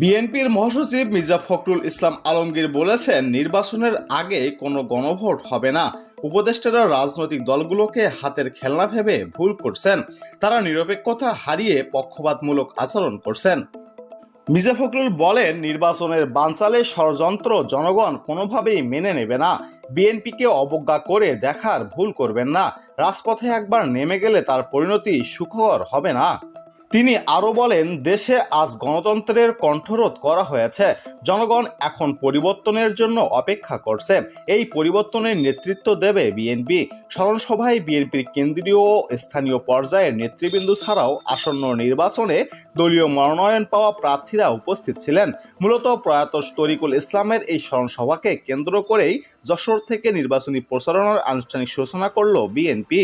বিএনপির মহাসচিব মির্জা ফখরুল ইসলাম আলমগীর বলেছেন, নির্বাচনের আগে কোনো গণভোট হবে না। উপদেষ্টারা রাজনৈতিক দলগুলোকে হাতের খেলনা ভেবে ভুল করছেন। তারা নিরপেক্ষতা হারিয়ে পক্ষপাতমূলক আচরণ করছেন। মির্জা ফখরুল বলেন, নির্বাচনের বানচালে ষড়যন্ত্র জনগণ কোনোভাবেই মেনে নেবে না। বিএনপিকে অবজ্ঞা করে দেখার ভুল করবেন না। রাজপথে একবার নেমে গেলে তার পরিণতি সুখকর হবে না। তিনি আরও বলেন, দেশে আজ গণতন্ত্রের কণ্ঠরোধ করা হয়েছে। জনগণ এখন পরিবর্তনের জন্য অপেক্ষা করছে। এই পরিবর্তনের নেতৃত্ব দেবে বিএনপি। স্মরণসভায় বিএনপির কেন্দ্রীয় ও স্থানীয় পর্যায়ের নেতৃবৃন্দ ছাড়াও আসন্ন নির্বাচনে দলীয় মনোনয়ন পাওয়া প্রার্থীরা উপস্থিত ছিলেন। মূলত প্রয়াত তরিকুল ইসলামের এই স্মরণসভাকে কেন্দ্র করেই যশোর থেকে নির্বাচনী প্রচারণার আনুষ্ঠানিক সূচনা করল বিএনপি।